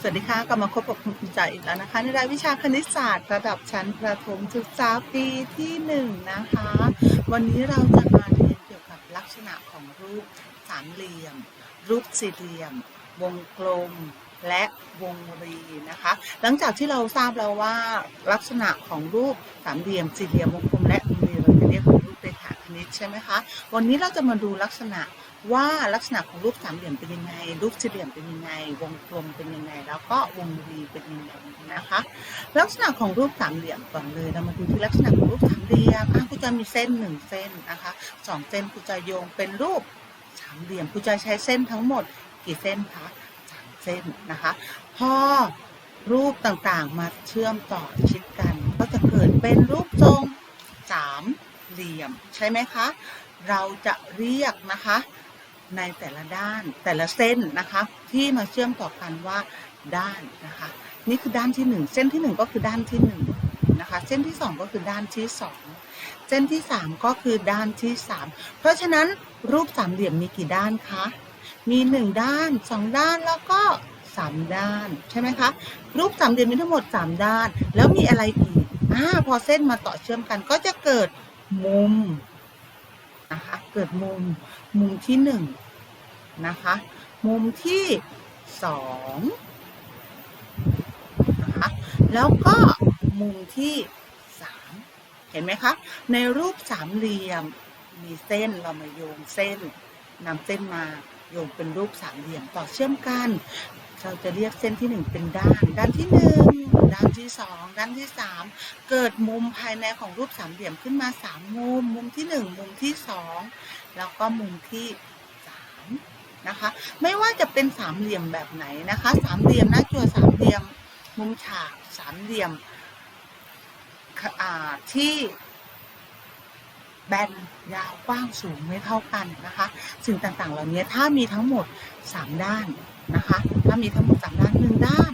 สวัสดีค่ะกลับมาพบกับคุณครูจ๋าอีกแล้วนะคะ ในรายวิชาคณิตศาสตร์ระดับชั้นประถมศึกษาปีที่หนึ่งนะคะ วันนี้เราจะมาเรียนเกี่ยวกับลักษณะของรูปสามเหลี่ยม รูปสี่เหลี่ยม วงกลมและวงรีนะคะ หลังจากที่เราทราบแล้วว่าลักษณะของรูปสามเหลี่ยมสี่เหลี่ยมวงกลมและ ปเรขาคณิตใช่ไหมคะ วันนี้เราจะมาดูลักษณะว่าลักษณะของรูปสามเหลี่ยมเป็นยังไง รูปสี่เหลี่ยมเป็นยังไง วงกลมเป็นยังไง แล้วก็วงรีเป็นยังไงนะคะ ลักษณะของรูปสามเหลี่ยมก่อนเลยเรามาดูที่ลักษณะของรูปสามเหลี่ยมอะครูจะมีเส้นหนึ่งเส้นนะคะสองเส้นครูจะโยงเป็นรูปสามเหลี่ยมครูจะใช้เส้นทั้งหมดกี่เส้นคะสามเส้นนะคะพอรูปต่างๆมาเชื่อมต่อชิดกัน ก็จะเกิดเป็นรูปทรงสาม เหลี่ยมใช่ไหมคะ เราจะเรียกนะคะ ในแต่ละด้านแต่ละเส้นนะคะ ที่มาเชื่อมต่อกันว่าด้านนะคะ นี่คือด้านที่หนึ่งเส้นที่หนึ่งก็คือด้านที่หนึ่งนะคะ เส้นที่สองก็คือด้านที่สองเส้นที่สามก็คือด้านที่สามเพราะฉะนั้นรูปสามเหลี่ยมมีกี่ด้านคะมีหนึ่งด้านสองด้านแล้วก็สามด้านใช่ไหมคะรูปสามเหลี่ยมมีทั้งหมดสามด้าน แล้วมีอะไรอีกอ่าพอเส้นมาต่อเชื่อมกันก็จะเกิด มุมนะคะเกิดมุมมุมที่หนึ่งนะคะมุมที่สองนะคะแล้วก็มุมที่สามเห็นไหมคะในรูปสามเหลี่ยมมีเส้นเรามาโยงเส้นนำเส้นมาโยงเป็นรูปสามเหลี่ยมต่อเชื่อมกัน เราจะเรียกเส้นที่หนึ่งเป็นด้าน ด้านที่หนึ่งด้านที่สองด้านที่สามเกิดมุมภายในของรูปสามเหลี่ยมขึ้นมาสามมุม มุมที่หนึ่งมุมที่สองแล้วก็มุมที่สามนะคะไม่ว่าจะเป็นสามเหลี่ยมแบบไหนนะคะสามเหลี่ยมหน้าจั่วสามเหลี่ยม มุมฉากสามเหลี่ยมค่าที่แบนยาวกว้างสูงไม่เท่ากันนะคะสิ่งต่างๆ เหล่านี้ถ้ามีทั้งหมดสามด้าน นะคะถ้ามีทั้งหมดสามด้านหนึ่งด้าน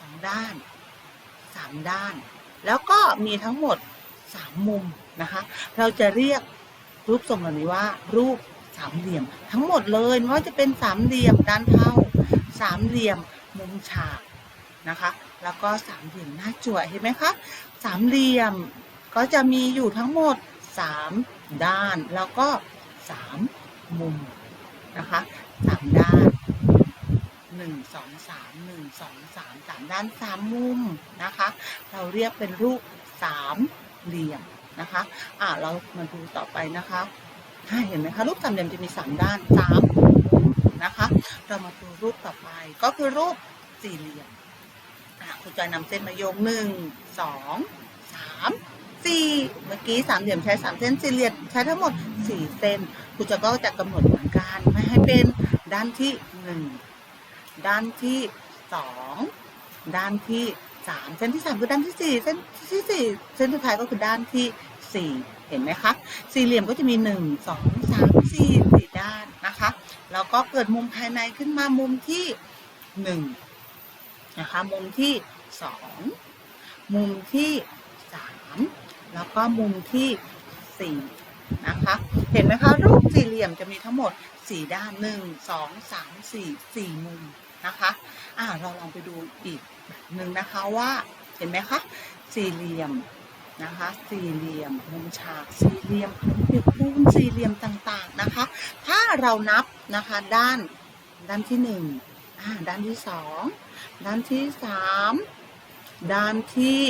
สองด้านสามด้าน แล้วก็มีทั้งหมดสามมุมนะคะ เราจะเรียกรูปทรงเหล่านี้ว่า รูปสามเหลี่ยม ทั้งหมดเลยไม่ว่าจะเป็นสามเหลี่ยมด้านเท่าสามเหลี่ยมมุมฉากนะคะ แล้วก็สามเหลี่ยมหน้าจั่วเห็นไหมคะสามเหลี่ยมก็จะมีอยู่ทั้งหมดสามด้าน แล้วก็สามมุมนะคะสามด้าน หนึ่งสองสามหนึ่งสองสามสามด้านสามมุมนะคะ เราเรียกเป็นรูปสามเหลี่ยมนะคะ อ่าเรามาดูต่อไปนะคะอ่าเห็นไหมคะรูปสามเหลี่ยมจะมีสามด้านสามมุมนะคะ เรามาดูรูปต่อไปก็คือรูปสี่เหลี่ยมคุณจอยนำเส้นมาโยงหนึ่งสองสามสี่เมื่อกี้สามเหลี่ยมใช้สามเส้นสี่เหลี่ยมใช้ทั้งหมดสี่เส้นคุณจอยก็จะกำหนดเหมือนกันไม่ให้เป็นด้านที่หนึ่ง ด้านที่สองด้านที่สามเส้นที่สามคือด้านที่สี่เส้นที่สี่เส้นสุดท้ายก็คือด้านที่สี่เห็นไหมคะสี่เหลี่ยมก็จะมีหนึ่งสองสามสี่สี่ด้านนะคะแล้วก็เกิดมุมภายในขึ้นมามุมที่หนึ่งนะคะมุมที่สองมุมที่สามแล้วก็มุมที่สี่นะคะเห็นไหมคะรูปสี่เหลี่ยมจะมีทั้งหมดสี่ด้านหนึ่งสองสามสี่สี่มุม นะคะอ่าเราลองไปดูอีกหนึ่งนะคะว่าเห็นไหมคะสี่เหลี่ยมนะคะสี่เหลี่ยมมุมฉากสี่เหลี่ยมเปียกปูนสี่เหลี่ยมต่างๆนะคะ ถ้าเรานับนะคะด้านด้านที่หนึ่งอ่าด้านที่สองด้านที่สามด้านที่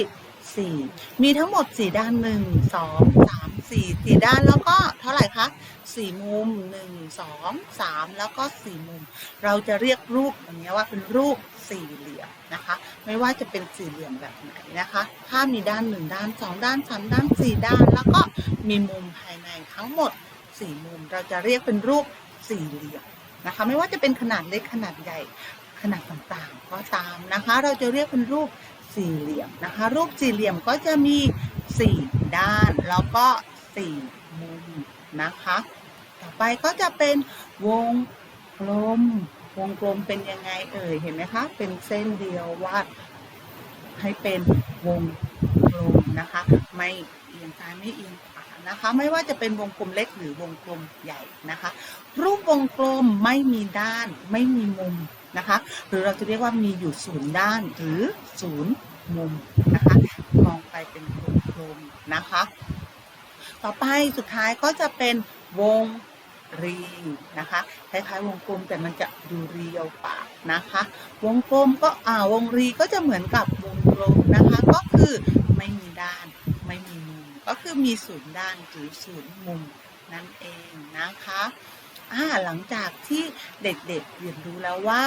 สี่มีทั้งหมดสี่ด้านหนึ่งสองสาม สี่สี่ด้านแล้วก็เท่าไหร่คะสี่มุมหนึ่งสองสามแล้วก็สี่มุม เราจะเรียกรูปอย่างนี้ว่าเป็นรูปสี่เหลี่ยมนะคะ ไม่ว่าจะเป็นสี่เหลี่ยมแบบไหนนะคะถ้ามีด้านหนึ่งด้านสองด้านสามด้านสี่ด้าน แล้วก็มีมุมภายในทั้งหมดสี่มุม เราจะเรียกเป็นรูปสี่เหลี่ยมนะคะ ไม่ว่าจะเป็นขนาดเล็กขนาดใหญ่ขนาดต่างๆก็ตามนะคะ เราจะเรียกเป็นรูปสี่เหลี่ยมนะคะ รูปสี่เหลี่ยมก็จะมีสี่ด้านแล้วก็ สี่มุมนะคะ ต่อไปก็จะเป็นวงกลม วงกลมเป็นยังไงเอ่ย เห็นไหมคะ เป็นเส้นเดียววาดให้เป็นวงกลมนะคะ ไม่เอียงซ้ายไม่เอียงขวานะคะ ไม่ว่าจะเป็นวงกลมเล็กหรือวงกลมใหญ่นะคะ รูปวงกลมไม่มีด้าน ไม่มีมุมนะคะ หรือเราจะเรียกว่ามีอยู่ศูนย์ด้านหรือศูนย์มุมนะคะ มองไปเป็นกลมๆนะคะ ต่อไปสุดท้ายก็จะเป็นวงรีนะคะคล้ายๆวงกลมแต่มันจะดูเรียวกว่านะคะ วงกลมก็อ่าวงรีก็จะเหมือนกับวงกลมนะคะ ก็คือไม่มีด้านไม่มีมุมก็คือมีศูนย์ด้านหรือศูนย์มุมนั่นเองนะคะอ่าหลังจากที่เด็กๆเรียนรู้แล้วว่า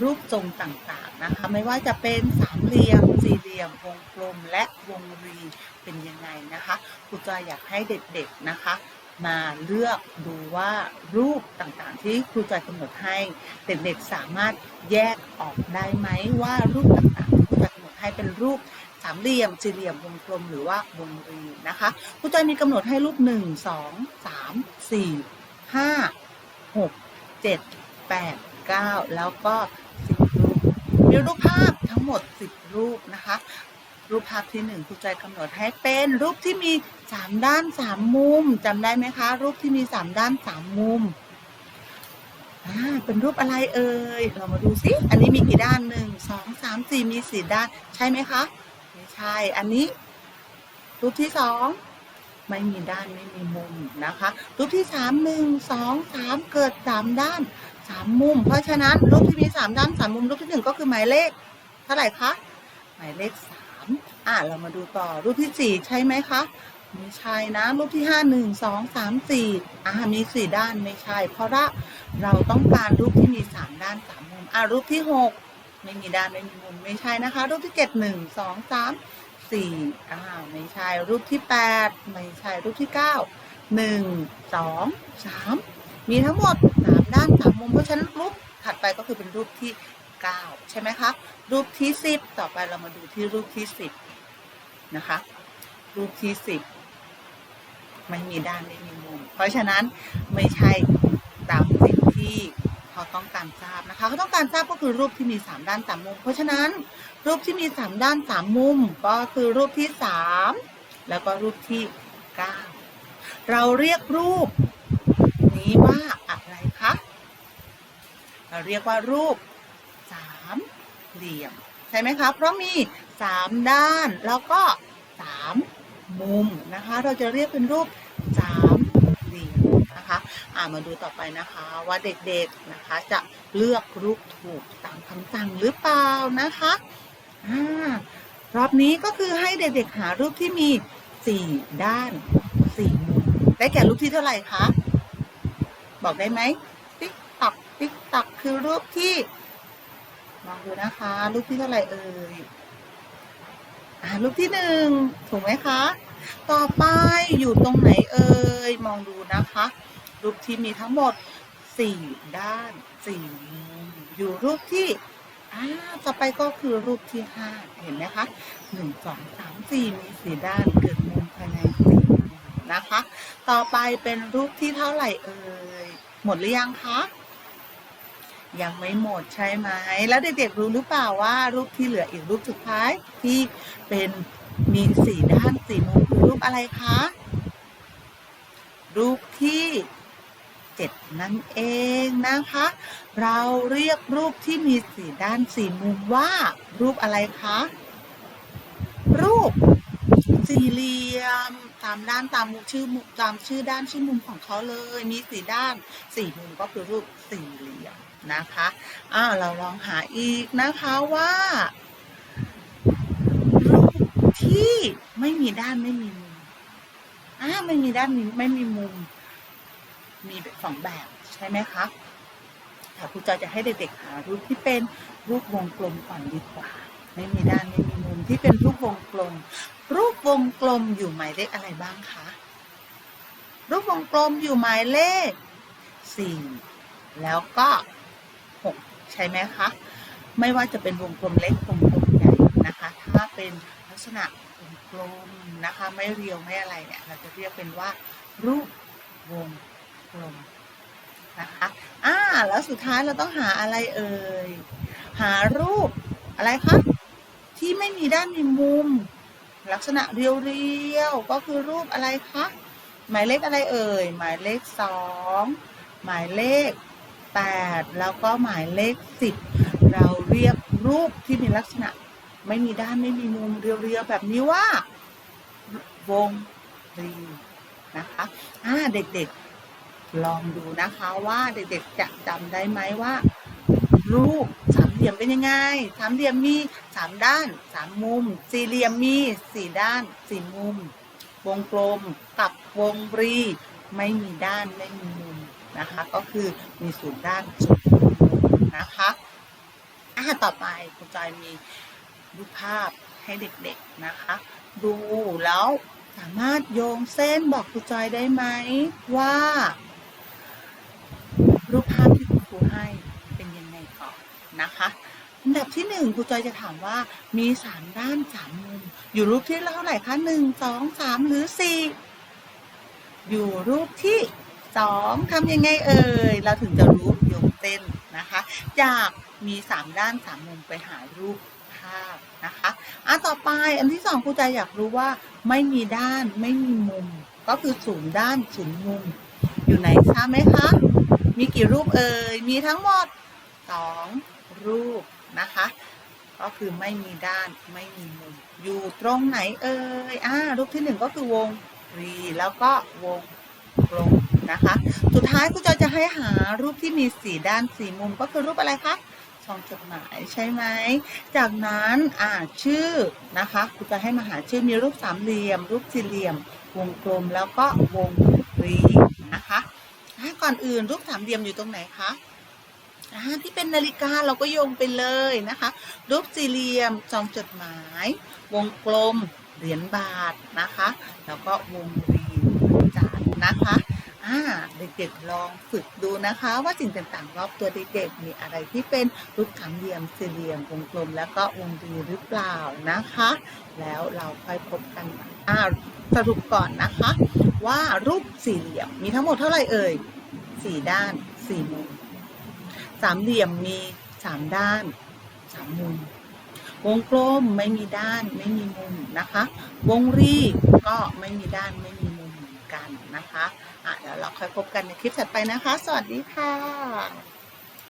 รูปทรงต่างๆนะคะไม่ว่าจะเป็นสามเหลี่ยมสี่เหลี่ยมวงกลมและวงรีเป็นยังไงนะคะครูจอยอยากให้เด็กๆนะคะ มาเลือกดูว่ารูปต่างๆ ที่ครูจอยกำหนดให้เด็กๆสามารถแยกออกได้ไหมว่ารูปต่างๆที่ครูจอยกำหนดให้เป็นรูปสามเหลี่ยมสี่เหลี่ยมวงกลมหรือว่าวงรีนะคะครูจอยมีกำหนดให้รูปหนึ่งสองสามสี่ห้าหกเจ็ดแปด เก้าแล้วก็สิบรูปมีรูปภาพทั้งหมด 10 รูปนะคะ รูปภาพที่หนึ่งครูใจกำหนดให้เป็นรูปที่มี 3 ด้าน 3 มุมจำได้ไหมคะ รูปที่มี 3 ด้าน 3 มุมอ่าเป็นรูปอะไรเอ่ย เรามาดูซิอันนี้มีกี่ด้านหนึ่งสองสามสี่มีสี่ด้าน ใช่ไหมคะ ไม่ใช่ อันนี้ รูปที่สองไม่มีด้านไม่มีมุมนะคะ รูปที่สามหนึ่งสองสามเกิดสามด้าน สามมุม เพราะฉะนั้นรูปที่มีสามด้านสามมุมรูปที่หนึ่งก็คือหมายเลขเท่าไหร่คะหมายเลขสามอะเรามาดูต่อรูปที่สี่ใช่ไหมคะไม่ใช่นะรูปที่ห้าหนึ่งสองสามสี่อ่ามีสี่ด้านไม่ใช่ เพราะว่าเราต้องการรูปที่มีสามด้านสามมุมอะรูปที่หกไม่มีด้านไม่มีมุมไม่ใช่นะคะ รูปที่เจ็ดหนึ่งสองสามสี่อ่าไม่ใช่รูปที่แปดไม่ใช่รูปที่เก้าหนึ่งสองสามมีทั้งหมด ด้านสามมุมเพราะฉะนั้นรูปถัดไปก็คือเป็นรูปที่เก้าใช่ไหมคะ รูปที่สิบต่อไปเรามาดูที่รูปที่สิบนะคะ รูปที่สิบไม่มีด้านไม่มีมุม เพราะฉะนั้นไม่ใช่ตามสิ่งที่เขาต้องการทราบนะคะเขาต้องการทราบก็คือรูปที่มีสามด้านสามมุม เพราะฉะนั้นรูปที่มีสามด้านสามมุม ก็คือรูปที่สามแล้วก็รูปที่เก้าเราเรียกรูปนี้ว่า เราเรียกว่ารูปสามเหลี่ยม ใช่ไหมคะเพราะมีสามด้านแล้วก็สามมุมนะคะ เราจะเรียกเป็นรูปสามเหลี่ยมนะคะอ่ามาดูต่อไปนะคะว่าเด็กๆนะคะจะเลือกรูปถูกตามคำสั่งหรือเปล่านะคะอ่ารอบนี้ก็คือให้เด็กๆหารูปที่มีสี่ด้านสี่มุมได้แก่รูปที่เท่าไหร่คะบอกได้ไหม ตักคือรูปที่ลองดูนะคะ รูปที่เท่าไหร่เอ่ยอ่ารูปที่หนึ่งถูกไหมคะ ต่อไปอยู่ตรงไหนเอ่ยมองดูนะคะ รูปที่มีทั้งหมดสี่ด้านสี่มุมอยู่รูปที่อ่าต่อไปก็คือรูปที่ห้าเห็นไหมคะหนึ่งสองสามสี่มีสี่ด้านเกิดมุมภายในสี่มุมนะคะ ต่อไปเป็นรูปที่เท่าไหร่เอ่ยหมดหรือยังคะ ยังไม่หมดใช่ไหม แล้วเด็กๆรู้หรือเปล่าว่ารูปที่เหลืออีกรูปสุดท้ายที่เป็นมีสี่ด้านสี่มุมคือรูปอะไรคะ รูปที่เจ็ดนั่นเองนะคะ เราเรียกรูปที่มีสี่ด้านสี่มุมว่า รูปอะไรคะ รูปสี่เหลี่ยมตามด้านตามมุมชื่อมุมตามชื่อด้านชื่อมุมของเขาเลย มีสี่ด้านสี่มุมก็คือรูปสี่เหลี่ยม นะคะอ้าวเราลองหาอีกนะคะว่ารูปที่ไม่มีด้านไม่มีมุมอ้าไม่มีด้านไม่มีมุม มีสองแบบใช่ไหมคะแต่ครูจอยจะให้เด็กๆหารูปที่เป็นรูปวงกลมก่อนดีกว่า ไม่มีด้านไม่มีมุมที่เป็นรูปวงกลม รูปวงกลมอยู่หมายเลขอะไรบ้างคะรูปวงกลมอยู่หมายเลขสี่แล้วก็ ใช่ไหมคะไม่ว่าจะเป็นวงกลมเล็กวงกลมใหญ่นะคะ ถ้าเป็นลักษณะวงกลมนะคะ ไม่เรียวไม่อะไรเนี่ยเราจะเรียกเป็นว่า รูปวงกลมนะคะอ่าแล้วสุดท้ายเราต้องหาอะไรเอ่ยหารูปอะไรคะที่ไม่มีด้านมีมุม ลักษณะเรียวๆก็คือรูปอะไรคะหมายเลขอะไรเอ่ยหมายเลขสองหมายเลข แปดแล้วก็หมายเลขสิบเราเรียกรูปที่มีลักษณะ ไม่มีด้านไม่มีมุมเรียวๆแบบนี้ว่า วงรีนะคะอ่าเด็กๆ ลองดูนะคะว่าเด็กๆจะจำได้ไหมว่า รูปสามเหลี่ยมเป็นยังไงสามเหลี่ยมมีสามด้านสามมุม สี่เหลี่ยมมีสี่ด้านสี่มุม วงกลมกับวงรี ไม่มีด้านไม่มีม นะคะ ก็คือมีศูนย์ด้านศูนย์มุมนะคะอ่าต่อไปคุณจอยมีรูปภาพให้เด็กๆนะคะ ดูแล้วสามารถโยงเส้นบอกครูจอยได้ไหมว่า รูปภาพที่คุณครูให้เป็นยังไงก่อนนะคะอันดับที่หนึ่งครูจอยจะถามว่ามีสามด้านสามมุม อยู่รูปที่เท่าไหร่คะหนึ่งสองสามหรือสี่อยู่รูปที่ สองทำยังไงเอ่ย เราถึงจะรู้โยงเส้นนะคะ จากมีสามด้านสามมุมไปหารูปภาพนะคะอะต่อไปอันที่สองครูจอยากรู้ว่าไม่มีด้านไม่มีมุม ก็คือศูนย์ด้านศูนย์มุม อยู่ไหนทราบไหมคะ มีกี่รูปเอ่ย มีทั้งหมดสองรูปนะคะก็คือไม่มีด้านไม่มีมุม อยู่ตรงไหนเอ่ยอ่ารูปที่หนึ่งก็คือวงรีแล้วก็วงกลม นะคะ สุดท้ายครูจอยจะให้หารูปที่มีสี่ด้านสี่มุมก็คือรูปอะไรคะซองจดหมายใช่ไหม จากนั้นอ่าชื่อนะคะครูจะให้มาหาชื่อมีรูปสามเหลี่ยม รูปสี่เหลี่ยม วงกลมแล้วก็วงรีนะคะอะก่อนอื่นรูปสามเหลี่ยมอยู่ตรงไหนคะอ่าที่เป็นนาฬิกาเราก็โยงไปเลยนะคะ รูปสี่เหลี่ยมซองจดหมาย วงกลมเหรียญบาทนะคะ แล้วก็วงรีจานนะคะ อ่าเด็กๆลองฝึกดูนะคะ ว่าสิ่งต่างๆ รอบตัวเด็กๆมีอะไรที่เป็นรูปสามเหลี่ยมสี่เหลี่ยมวงกลม แล้วก็วงรีหรือเปล่านะคะ แล้วเราค่อยพบกันอ่าสรุปก่อนนะคะ ว่ารูปสี่เหลี่ยมมีทั้งหมดเท่าไหร่เอ่ยสี่ด้านสี่มุมสามเหลี่ยมมีสามด้านสามมุมวงกลมไม่มีด้านไม่มีมุมนะคะ วงรีก็ไม่มีด้านไม่มีมุมเหมือนกันนะคะ อะเดี๋ยวเราค่อยพบกันในคลิปถัดไปนะคะ สวัสดีค่ะ